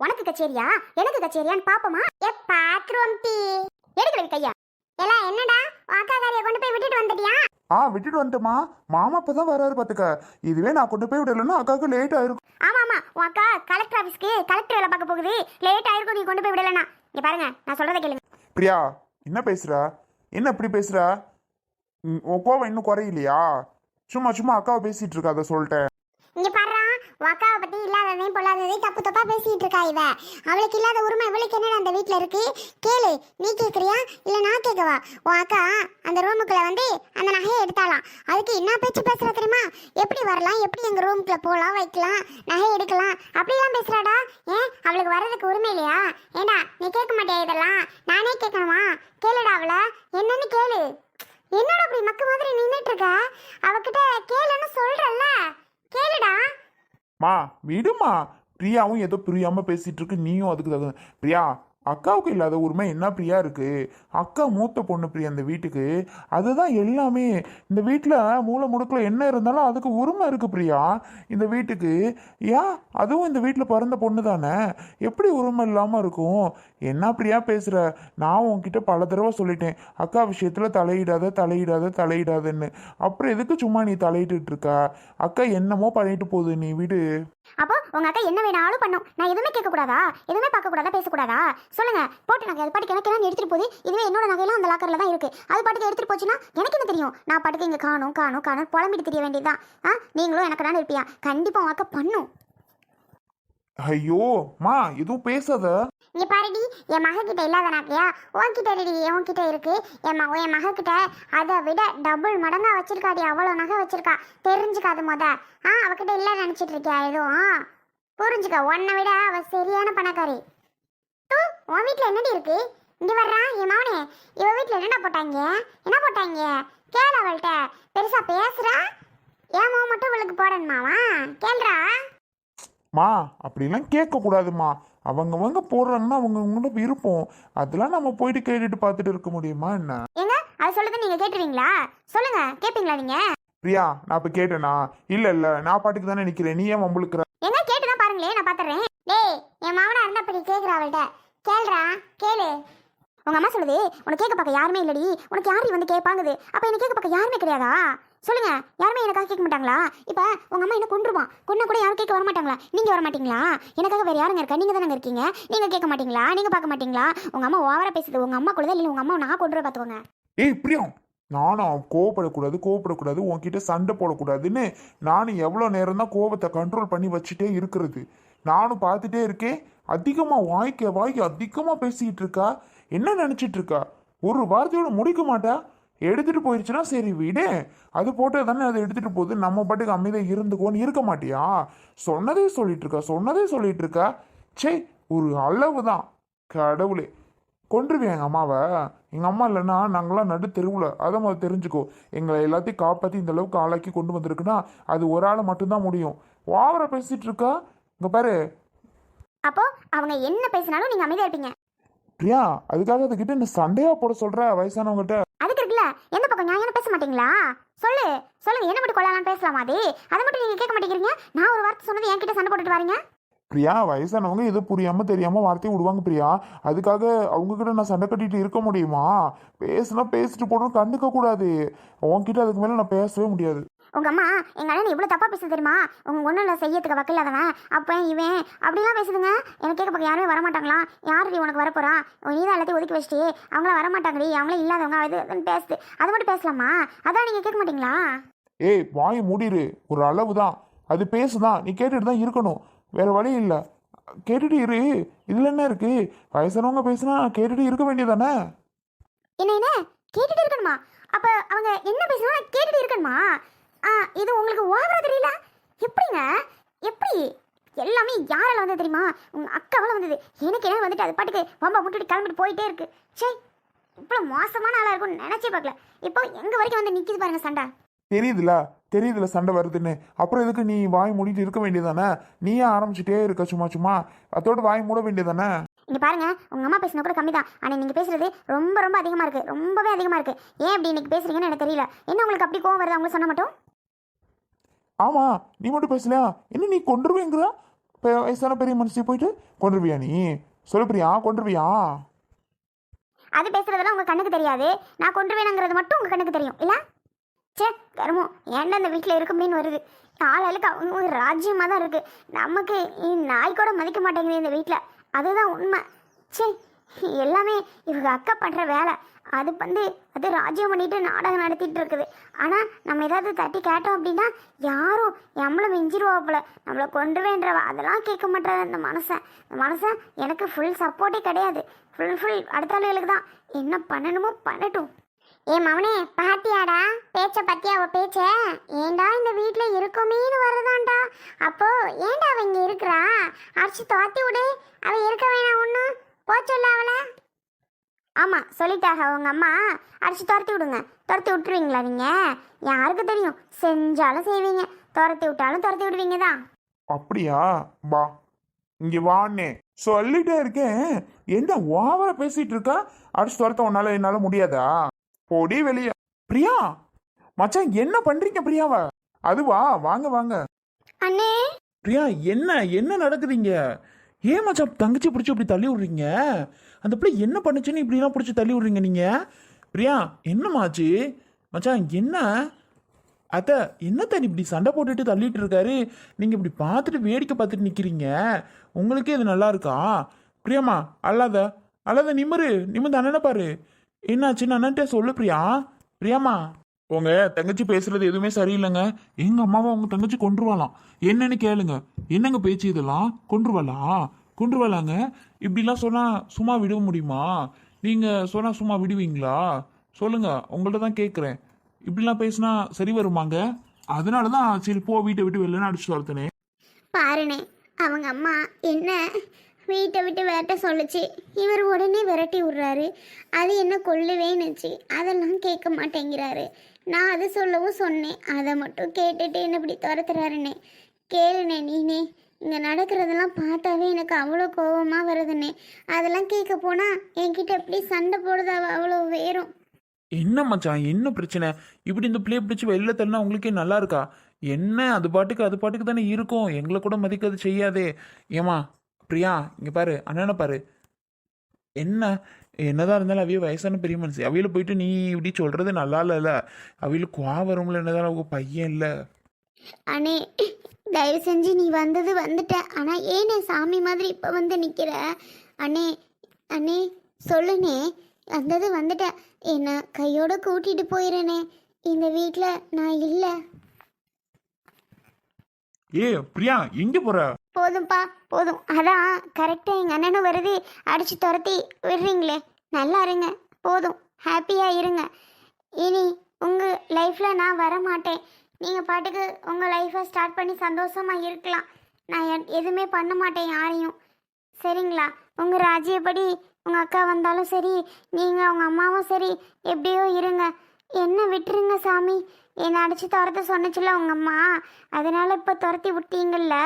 உனக்கு கச்சேரியா? எனக்கு கச்சேரியான்னு பாப்போமா? ஏ பாத்ரூம் டீ எடுக்கல கையா. எல்லாம் என்னடா? அக்கா காரிய கொண்டு போய் விட்டுட்டு வந்துட்டியா? ஆ விட்டுட்டு வந்துட்டேம்மா. மாமா இப்பதான் வராரு பாத்துக்க. இதுவே நான் கொண்டு போய் விடலைன்னா அக்காவுக்கு லேட் ஆயிருக்கும். ஆமா ஆமா. உன் அக்கா கலெக்டர் ஆபீஸ்க்கு கலெக்டர் வேலை பார்க்க போகுது. லேட் ஆயிருக்கும் நீ கொண்டு போய் விடலனா இங்க பாருங்க நான் சொல்றதை கேளுங்க. பிரியா என்ன பேசுற? என்ன இப்படி பேசுற? உன் கோவம் இன்னும் குறையிலையா? சும்மா சும்மா அக்காவை பேசிட்டு இருக்க அதை சொல்லிட்டேன். அக்காவை பற்றி இல்லாததையும் பொல்லாததையும் தப்பு தப்பாக பேசிட்டு இருக்கா இவ. அவளுக்கு இல்லாத உரிமை இவளுக்கு என்னடா அந்த வீட்டில் இருக்கு? கேளு நீ கேட்குறியா இல்லை நான் கேட்கவா உன் அக்கா அந்த ரூமுக்குள்ள வந்து அந்த நகையை எடுத்தாலாம் அதுக்கு என்ன பேச்சு பேசுகிற தெரியுமா? எப்படி வரலாம்? எப்படி எங்கள் ரூமுக்குள்ளே போகலாம் வைக்கலாம் நகை எடுக்கலாம்? அப்படிலாம் பேசுகிறாடா ஏன் அவளுக்கு வர்றதுக்கு உரிமை இல்லையா? ஏண்டா நீ கேட்க மாட்டியா இதெல்லாம்? நானே கேட்கணுமா? கேளுடா அவளை. என்னன்னு கேளு. என்னடா அப்படி மக்கு மாதிரி நின்றுட்டு இருக்க? அவகிட்ட கேளுன்னு சொல்றல்ல. கேளுடா. மா விடுமா. பிரியாவும் ஏதோ பிரியாமல் பேசிகிட்டு இருக்கு. நீயும் அதுக்கு தகுந்த பிரியா அக்காவுக்கு இல்லாத உரிமை என்ன பிரியா இருக்குது அக்கா மூத்த பொண்ணு பிரியா இந்த வீட்டுக்கு? அதுதான் எல்லாமே. இந்த வீட்டில் மூளை முடுக்கில் என்ன இருந்தாலும் அதுக்கு உரிமை இருக்குது பிரியா. இந்த வீட்டுக்கு. ஏன் அதுவும் இந்த வீட்டில் பிறந்த பொண்ணு தானே? எப்படி உரிமை இல்லாமல் இருக்கும்? என்ன பிரியா பேசுகிற நான் உன்கிட்ட பல தடவை சொல்லிட்டேன். அக்கா விஷயத்தில் தலையிடாத தலையிடாத தலையிடாதன்னு. அப்புறம் எதுக்கு சும்மா நீ தலையிட்டுருக்க அக்கா என்னமோ பண்ணிட்டு போகுது. நீ வீடு. அப்போ உங்க அக்கா என்ன வேணாலும் பண்ணும். நான் எதுவுமே கேட்க கூடாதா எதுவுமே பார்க்க கூடாதா பேசக்கூடாதா? சொல்லுங்க. போட்டு நகை அது பாட்டுக்கு எனக்கு எடுத்துட்டு போகுது. இதுவே என்னோட நகையெல்லாம் அந்த லாக்கர்ல தான் இருக்கு. அது பாட்டுக்கு எடுத்துட்டு போச்சுன்னா எனக்கு என்ன தெரியும்? நான் பாட்டுக்கு இங்க காணும் காணும் காணும் புலம்பிட்டு தெரிய வேண்டியதுதான். ஆ நீங்களும் எனக்கு நான் இருப்பியா? கண்டிப்பா உங்க அக்கா பண்ணும். ஐயோ மா எதுவும் பேசாத. நீ பாருடி என் மக கிட்ட இல்லாத நகையா உன்கிட்ட ரெடி உன்கிட்ட இருக்கு. என் மக என் மக கிட்ட அதை விட டபுள் மடங்கா வச்சிருக்காடி அவ்வளோ நகை வச்சிருக்கா. தெரிஞ்சுக்காது மொத. ஆ அவகிட்ட இல்லை நினைச்சிட்டு இருக்கியா எதுவும் புரிஞ்சுக்க. உன்னை விட அவ சரியான பணக்காரி. தூ உன் வீட்ல என்னடி இருக்கு? இங்கே வர்றா என் மவனே. இவ வீட்ல என்னடா போட்டாங்க? என்ன போட்டாங்க? கேள் அவள்கிட்ட. பெருசா பேசுறா? ஏன் மோ மட்டும் இவளுக்கு போடணுமாவா? கேள்றா மா அப்படிலாம் கேட்க கூடாதுமா அவங்கவங்க போடுறாங்கன்னா அவங்கவுங்களோட விருப்பம் அதெல்லாம் நம்ம போயிட்டு கேட்டுட்டு பார்த்துட்டு இருக்க முடியுமா என்ன? ஏங்க அது சொல்லுது நீங்க கேட்டுறீங்களா சொல்லுங்க கேப்பீங்களா நீங்க? பிரியா நான் இப்போ கேட்டேனா? இல்லை இல்லை நான் பாட்டுக்கு தானே நிற்கிறேன் நீ ஏன் வம்புழுக்கிற எங்க கேட்டுதான் பாருங்களே நான் பாத்துறேன். டேய் என் மாமனா இருந்தா அப்படி கேக்குறா அவள்கிட்ட. கேளுடா கேளு. உங்க அம்மா சொல்லுது உனக்கு கேட்க பார்க்க யாருமே இல்லடி. உனக்கு யாரு வந்து கேட்பாங்குது அப்ப என்ன கேட்க பார்க்க யாருமே கிடையாதா? சொல்லுங்க யாருமே எனக்காக கேட்க மாட்டாங்களா? இப்போ உங்க அம்மா என்ன கொண்டுருவான் கொண்டா கூட யாரும் கேட்க வர மாட்டாங்களா நீங்க வர மாட்டீங்களா எனக்காக வேற யாருங்க இருக்கா? நீங்க தானே இருக்கீங்க? நீங்க கேட்க மாட்டீங்களா? நீங்க பார்க்க மாட்டீங்களா? உங்க அம்மா ஓவரா பேசுது. உங்க அம்மா கூட இல்லை உங்க அம்மா நான் கொண்டு வர பாத்துக்கோங்க ஏய் பிரியம் நானும் கோவப்படக்கூடாது கோவப்படக்கூடாது. உன்கிட்ட சண்டை போடக்கூடாதுன்னு நானும் எவ்வளோ நேரம் தான் கோபத்தை கண்ட்ரோல் பண்ணி வச்சுட்டே இருக்கிறது. நானும் பார்த்துட்டே இருக்கேன். அதிகமாக வாய்க்க வாய்க்க அதிகமாக பேசிக்கிட்டு இருக்கா? என்ன நினச்சிட்டு இருக்கா? ஒரு வார்த்தையோட முடிக்க மாட்டா? எடுத்துட்டு போயிடுச்சுன்னா சரி விடு. அது போட்டு தானே அதை எடுத்துட்டு போகுது. நம்ம பாட்டுக்கு அமைதியாக இருந்துக்கோன்னு இருக்க மாட்டியா? சொன்னதே சொல்லிட்டு இருக்கா? சொன்னதே சொல்லிட்டு இருக்கா? சே ஒரு அளவு தான் கடவுளே. கொன்றுவேன் எங்கள் அம்மாவை. எங்கள் அம்மா இல்லைன்னா நாங்களாம் நடு தெருவில். அதை முதல்ல தெரிஞ்சுக்கோ. எங்களை எல்லாத்தையும் காப்பாற்றி இந்த அளவுக்கு ஆளாக்கி கொண்டு வந்திருக்குன்னா அது ஒரு ஆள் மட்டும்தான் முடியும். ஓவரா பேசிட்டு இருக்கா? இங்கே பாரு. அப்போ அவங்க என்ன பேசினாலும் நீங்க அமைதியா இருப்பீங்க. பிரியா அதுக்காக அதுக்கிட்ட இந்த சண்டையா போட சொல்ற வயசானவங்ககிட்ட? அதுக்கு இருக்குல்ல எந்த பக்கம் நியாயம் பேச மாட்டீங்களா? சொல்லு சொல்லுங்க என்ன மட்டும் கொள்ளலாம் பேசலாமா அது? அதை மட்டும் நீங்க கேட்க மாட்டேங்கிறீங்க. நான் ஒரு வார்த்தை சொன்னது என்கிட்ட சண்டை போட்டுட்டு வரீங்க? பிரியா வயசானவங்க எது புரியாம தெரியாம வார்த்தையை விடுவாங்க பிரியா. அதுக்காக அவங்க கிட்ட நான் சண்டை கட்டிட்டு இருக்க முடியுமா? பேசுனா பேசிட்டு போடணும் கண்டுக்க கூடாது. உன்கிட்ட அதுக்கு மேல நான் பேசவே முடியாது. உங்க அம்மா எங்க அண்ணன் இவ்வளவு தப்பா பேசுது தெரியுமா? உங்க ஒண்ணும் இல்ல செய்யறதுக்கு வக்கில்லாதவன் அப்பன் இவன்? அப்படிலாம் பேசுதுங்க. எனக்கு கேட்க பக்கம் யாருமே வர மாட்டாங்களா யாரு உனக்கு வரப்போறா? நீ தான் எல்லாத்தையும் ஒதுக்கி வச்சிட்டு அவங்களாம் வர மாட்டாங்கடி அவங்களே இல்லாதவங்க அது பேசுது. அது மட்டும் பேசலாமா? அதான் நீங்க கேட்க மாட்டீங்களா? ஏய் வாயை மூடிரு. ஒரு அளவு தான் அது பேசுதான். நீ கேட்டுட்டு தான் இருக்கணும். வேற வழி இல்லை. கேட்டுட்டு இரு. இதுல என்ன இருக்கு? வயசானவங்க பேசுனா கேட்டுட்டு இருக்க வேண்டியதானே என்ன என்ன? கேட்டுட்டு இருக்கணுமா? அப்ப அவங்க என்ன நான் கேட்டுட்டு இருக்கணுமா? ஆ இது உங்களுக்கு ஓவரா தெரியல? எப்படிங்க? எப்படி? எல்லாமே யாரால வந்தது தெரியுமா? உங்க அக்காவால வந்தது. எனக்கு என்ன வந்துட்டு அது பாட்டுக்கு வம்பா முட்டுட்டு கிளம்பிட்டு போயிட்டே இருக்கு. சே இவ்வளவு மோசமான ஆளா இருக்கும்னு நினைச்சே பார்க்கல. இப்போ எங்க வரைக்கும் வந்து நிக்குது பாருங்க சண்டை. தெரியுதுல தெரியுதுல சண்டை வருதுன்னு. அப்புறம் எதுக்கு நீ வாய் மூடிட்டு இருக்க வேண்டியதானே நீயே ஆரம்பிச்சுட்டே இருக்க சும்மா சும்மா. அதோட வாய் மூட வேண்டியதானே இங்க பாருங்க உங்க அம்மா பேசின கூட கம்மி தான் ஆனா நீங்க பேசுறது ரொம்ப ரொம்ப அதிகமா இருக்கு. ரொம்பவே அதிகமா இருக்கு. ஏன் அப்படி இன்னைக்கு பேசுறீங்கன்னு எனக்கு தெரியல. என்ன உங்களுக்கு அப்படி கோவம் வருது? அவங்க சொன்ன மட்டும்? ஆமா நீ மட்டும் பேசலையா என்ன நீ கொண்டுருவேங்கிற இப்போ வயசான பெரிய மனுஷன் போயிட்டு கொண்டுருவியா நீ? சொல்லு பிரியா கொண்டுருவியா அது பேசுறதெல்லாம் உங்க கண்ணுக்கு தெரியாது. நான் கொண்டு வேணுங்கிறது மட்டும் உங்க கண்ணுக்கு தெரியும் இல்ல? சே கருமம் ஏன்டா இந்த வீட்டில் இருக்குமேன்னு வருது? ஆளாளுக்கு அவங்க ராஜ்யமாக தான் இருக்கு. நமக்கு நாய் கூட மதிக்க மாட்டேங்குது இந்த வீட்டில் அதுதான் உண்மை. சே எல்லாமே இவங்க அக்கா பண்ணுற வேலை. அது வந்து அது ராஜ்யம் பண்ணிட்டு நாடகம் நடத்திட்டு இருக்குது. ஆனால் நம்ம ஏதாவது தட்டி கேட்டோம் அப்படின்னா யாரும் நம்மளை மிஞ்சிருவாப்புல நம்மளை கொண்டு வேண்டவ? அதெல்லாம் கேட்க மாட்டாரு அந்த மனசை. அந்த மனுஷன் எனக்கு ஃபுல் சப்போர்ட்டே கிடையாது. ஃபுல் ஃபுல் அடுத்த ஆளுகளுக்கு தான். என்ன பண்ணணுமோ பண்ணட்டும். ஏ மவனே பாத்தியாடா? பேச்ச பத்தியா அவ பேச்ச? ஏண்டா இந்த வீட்ல இருக்குமேனு வருதான்டா அப்போ ஏண்டா அவ இங்க இருக்கிறா? அடிச்சு துரத்தி விடு. அவ இருக்க வேணாம் ஒண்ணு போச்சொல்ல அவளை. ஆமா சொல்லிட்டாக. அவங்க அம்மா அடிச்சு துரத்தி விடுங்க. துரத்தி விட்டுருவீங்களா நீங்க? யாருக்கு தெரியும்? செஞ்சாலும் செய்வீங்க. துரத்தி விட்டாலும் துரத்தி விடுவீங்க தான் அப்படியா? வா. இங்க வாண்ணே. சொல்லிட்டே இருக்கேன். என்ன ஓவரா பேசிட்டு இருக்கா? அடிச்சு துரத்த உன்னால என்னால முடியாதா? போடி வெளிய. பிரியா! மச்சான் என்ன பண்றீங்க பிரியாவ? அதுவா வாங்க வாங்க. அண்ணே! பிரியா என்ன? என்ன நடக்குதுங்க ஏன் மச்சான் தங்கச்சி பிடிச்சி இப்படி தள்ளி விடுறீங்க? அந்த பிள்ளை என்ன பண்ணுச்சுன்னு இப்படிலாம் பிடிச்சி தள்ளி விடுறீங்க நீங்கள் பிரியா என்னமாச்சு மச்சான் என்ன? அத்த என்னத்த இப்படி சண்டை போட்டுட்டு தள்ளிட்டு இருக்காரு? நீங்கள் இப்படி பார்த்துட்டு வேடிக்கை பார்த்துட்டு நிற்கிறீங்க உங்களுக்கே இது நல்லா இருக்கா? பிரியாமா அல்லாத அல்லாத நிம்மரு நிமிந்து அண்ணனை பாரு. என்னாச்சுன்னு அண்ணன்ட்ட சொல்லு பிரியா. பிரியாமா உங்க தங்கச்சி பேசுறது எதுவுமே சரியில்லைங்க. எங்க அம்மாவை உங்க தங்கச்சி கொண்டுருவாளாம் என்னன்னு கேளுங்க. என்னங்க பேச்சு இதெல்லாம்? கொண்டுருவாளா கொண்டுருவாளாங்க இப்படிலாம் சொன்னா சும்மா விட முடியுமா? நீங்க சொன்னா சும்மா விடுவீங்களா? சொல்லுங்க உங்கள்ட்ட தான் கேட்குறேன் இப்படிலாம் பேசினா சரி வருமாங்க? அதனால தான் சரி போ வீட்டை விட்டு வெளிலன்னு அடிச்சு வளர்த்தனே பாருனே அவங்க அம்மா என்ன வீட்டை விட்டு விரட்ட சொல்லுச்சு. இவர் உடனே விரட்டி விடுறாரு. அது என்ன கொல்லுவேன்னுச்சு அதெல்லாம் கேட்க மாட்டேங்கிறாரு. நான் அது சொல்லவும் சொன்னேன். அதை மட்டும் கேட்டுட்டு என்ன இப்படி துரத்துறாருனே கேளுனே நீனே இங்கே நடக்கிறதெல்லாம் பார்த்தாவே எனக்கு அவ்வளோ கோபமாக வருதுனே அதெல்லாம் கேட்க போனால் என்கிட்ட எப்படி சண்டை போடுது அவ்வளோ வேறும். என்ன மச்சான் என்ன பிரச்சனை? இப்படி இந்த பிள்ளைய பிடிச்சி வெளில தள்ளினா உங்களுக்கே நல்லா இருக்கா? என்ன அது பாட்டுக்கு அது பாட்டுக்கு தானே இருக்கும். எங்களை கூட மதிக்கிறது செய்யாதே. ஏமா பிரியா இங்கே பாரு அண்ணனை பாரு. என்ன? என்னதான் இருந்தாலும் அவிய வயசான பெரிய மனுஷன். அவியில போயிட்டு நீ இப்படி சொல்றது நல்லா இல்லைல்ல. அவியில குவா வரும்ல என்னதான் அவங்க பையன் இல்லை. அண்ணே தயவு செஞ்சு நீ வந்தது வந்துட்ட. ஆனால் ஏனே சாமி மாதிரி இப்போ வந்து நிற்கிற அண்ணே அண்ணே சொல்லுனே வந்தது வந்துட்ட. என்ன கையோட கூட்டிட்டு போயிடுறேனே இந்த வீட்டில் நான் இல்லை. ஏ பிரியா எங்க போற? போதும்ப்பா போதும். அதான் கரெக்டாக எங்கள் அண்ணனும் வருது. அடித்து துரத்தி விடுறீங்களே. நல்லா இருங்க. போதும். ஹாப்பியாக இருங்க. இனி உங்கள் லைஃப்பில் நான் வர மாட்டேன் நீங்கள் பாட்டுக்கு உங்கள் லைஃப்பை ஸ்டார்ட் பண்ணி சந்தோஷமாக இருக்கலாம். நான் எதுவுமே பண்ண மாட்டேன் யாரையும். சரிங்களா? உங்கள் ராஜ்யப்படி உங்கள் அக்கா வந்தாலும் சரி நீங்கள் உங்கள் அம்மாவும் சரி எப்படியோ இருங்க. என்ன விட்டுருங்க சாமி. என்னை அடிச்சு துரத்த சொன்னச்சுல உங்கள் அம்மா? அதனால இப்போ துரத்தி விட்டீங்கல்ல?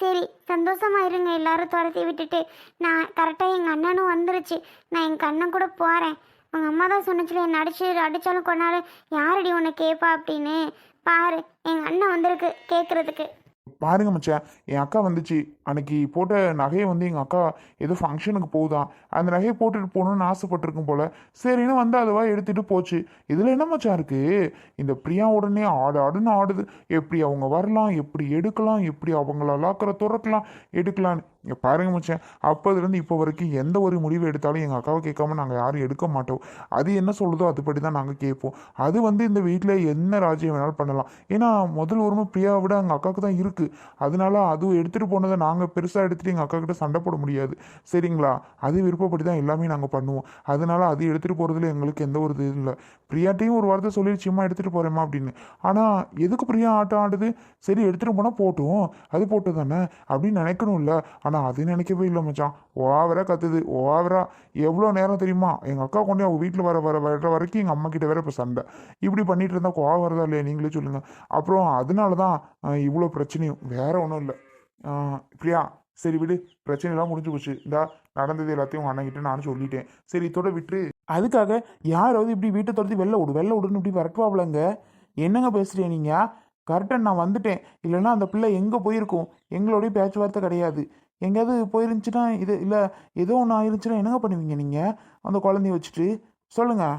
சரி சந்தோஷமா இருங்க. எல்லாரும் துரத்தி விட்டுட்டு நான் கரெக்டாக எங்கள் அண்ணனும் வந்துருச்சு. நான் எங்கள் அண்ணன் கூட போகிறேன் உங்கள் அம்மா தான் சொன்னச்சுல என்னை அடிச்சு அடித்தாலும் கொண்டாலும் யாரடி உன்னை கேட்பா அப்படின்னு? பாரு எங்கள் அண்ணன் வந்திருக்கு கேட்குறதுக்கு பாருங்க மச்சா என் அக்கா வந்துச்சு. அன்னைக்கு போட்ட நகையை வந்து எங்கள் அக்கா ஏதோ ஃபங்க்ஷனுக்கு போகுதான் அந்த நகையை போட்டுட்டு போகணும்னு ஆசைப்பட்டிருக்கும் போல. சரின்னு வந்து அதுவா எடுத்துகிட்டு போச்சு. இதில் என்ன மச்சா இருக்குது இந்த பிரியா உடனே ஆடு ஆடுன்னு ஆடுது. எப்படி அவங்க வரலாம்? எப்படி எடுக்கலாம்? எப்படி அவங்கள லாக்கரை துறக்கலாம்? எடுக்கலான்னு இங்கே பாருங்க மச்சேன். அப்போதுலேருந்து இப்போ வரைக்கும் எந்த ஒரு முடிவு எடுத்தாலும் எங்கள் அக்காவை கேட்காம நாங்கள் யாரும் எடுக்க மாட்டோம். அது என்ன சொல்லுதோ அதுபடி தான் நாங்கள் கேட்போம். அது வந்து இந்த வீட்டில் என்ன ராஜ்யம் வேணாலும் பண்ணலாம். ஏன்னா முதல் உரிமை பிரியாவை விட எங்கள் அக்காவுக்கு தான் இருக்குது அதனால அது எடுத்துகிட்டு போனதை நாங்கள் நாங்கள் பெருசாக எடுத்துகிட்டு எங்கள் அக்கா கிட்ட சண்டை போட முடியாது. சரிங்களா? அது விருப்பப்படி தான் எல்லாமே நாங்கள் பண்ணுவோம். அதனால அது எடுத்துகிட்டு போகிறதுல எங்களுக்கு எந்த ஒரு இது இல்லை. பிரியாட்டையும் ஒரு வார்த்தை சொல்லிடுச்சுமா எடுத்துகிட்டு போகிறேம்மா அப்படின்னு. ஆனால் எதுக்கு பிரியா ஆட்டம் ஆடுது? சரி எடுத்துகிட்டு போனால் போட்டோம் அது போட்டு தானே அப்படின்னு நினைக்கணும்ல. ஆனால் அது நினைக்கவே இல்லை மச்சான். ஓவரா கத்துது. ஓவரா. எவ்வளோ நேரம் தெரியுமா? எங்கள் அக்கா கொண்டு அவங்க வீட்டில் வர வர வர வரைக்கும் எங்கள் அம்மா கிட்ட வேற இப்போ சண்டை. இப்படி பண்ணிட்டு இருந்தால் கோவம் வரதா இல்லையா? நீங்களே சொல்லுங்கள் அப்புறம் அதனால தான் இவ்வளோ பிரச்சனையும். வேற ஒன்றும் இல்லை. பிரியா சரி விடு. பிரச்சனைலாம் முடிஞ்சு போச்சு. இந்தா நடந்தது எல்லாத்தையும் உங்கள் அண்ணன்கிட்ட நானும் சொல்லிட்டேன். சரி இதோட விட்டு அதுக்காக யாராவது இப்படி வீட்டை துரத்தி வெளில விடு. வெளில விடுன்னு இப்படி வரட்டுவாப்லங்க? என்னங்க பேசுறீங்க நீங்கள் கரெக்டாக நான் வந்துட்டேன். இல்லைன்னா அந்த பிள்ளை எங்கே போயிருக்கும்? எங்களோடய பேச்சுவார்த்தை கிடையாது. எங்கேயாவது போயிருந்துச்சுன்னா இது இல்லை ஏதோ ஒன்று ஆயிருந்துச்சுன்னா என்னங்க பண்ணுவீங்க நீங்கள் அந்த குழந்தைய வச்சுட்டு. சொல்லுங்கள்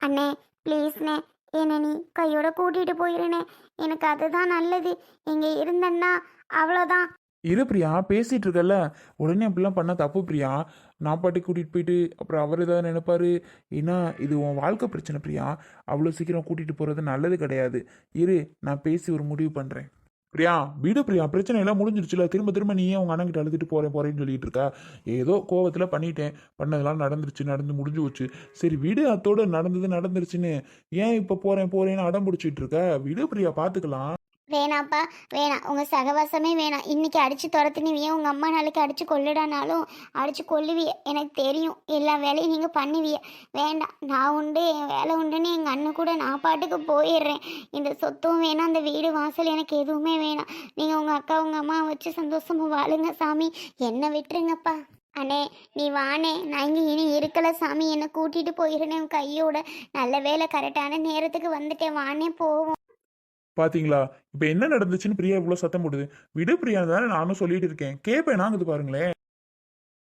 அண்ணே ப்ளீஸ்ண்ணே என்னை நீ கையோட கூட்டிகிட்டு போயிருண்ணே. எனக்கு அதுதான் நல்லது. இங்கே இருந்தேன்னா அவ்வளோதான் இரு பிரியா பேசிட்டு இருக்கல உடனே அப்படிலாம் பண்ண தப்பு பிரியா. நான் பாட்டி கூட்டிகிட்டு போயிட்டு அப்புறம் அவர் ஏதாவது நினைப்பாரு. ஏன்னா இது உன் வாழ்க்கை பிரச்சனை பிரியா. அவ்வளோ சீக்கிரம் கூட்டிகிட்டு போகிறது நல்லது கிடையாது. இரு நான் பேசி ஒரு முடிவு பண்ணுறேன் பிரியா விடு பிரியா. பிரச்சனை எல்லாம் முடிஞ்சிருச்சுல. திரும்ப திரும்ப நீ ஏன் உங்கள் அண்ணன் கிட்ட அழுதுட்டு போறேன் போகிறேன்னு சொல்லிட்டு இருக்கா? ஏதோ கோவத்தில் பண்ணிட்டேன். பண்ணதெல்லாம் நடந்துருச்சு நடந்து முடிஞ்சு போச்சு. சரி வீடு அத்தோட நடந்தது நடந்துருச்சுன்னு. ஏன் இப்போ போகிறேன் போகிறேன்னு அடம் பிடிச்சிட்டு இருக்க? விடு பிரியா பார்த்துக்கலாம் வேணாப்பா வேணாம். உங்கள் சகவாசமே வேணாம். இன்றைக்கி அடித்து துரத்துனுவிய உங்கள் அம்மா நாளைக்கு அடித்து கொள்ளுடானாலும் அடித்து கொல்லுவிய. எனக்கு தெரியும். எல்லா வேலையும் நீங்கள் பண்ணுவிய. வேண்டாம். நான் உண்டு என் வேலை உண்டுன்னு எங்கள் அண்ணன் கூட நான் பாட்டுக்கு போயிடுறேன். இந்த சொத்தும் வேணாம் அந்த வீடு வாசல் எனக்கு எதுவுமே வேணாம். நீங்கள் உங்கள் அக்கா உங்கள் அம்மா வச்சு சந்தோஷமாக வாழுங்க சாமி. என்னை விட்டுருங்கப்பா. அண்ணே நீ வானே நான் இங்கே இனி இருக்கல சாமி. என்னை கூட்டிகிட்டு போயிருந்தேன் உன் கையோட. நல்ல வேலை கரெக்டான நேரத்துக்கு வந்துட்டேன். வானே போவோம். பாத்தீங்களா? இப்போ என்ன நடந்துச்சுன்னு பிரியா இவ்வளோ சத்தம் போடுது விடு பிரியா தானே நானும் சொல்லிட்டு இருக்கேன். கேட்பேன் நாங்குது பாருங்களேன்.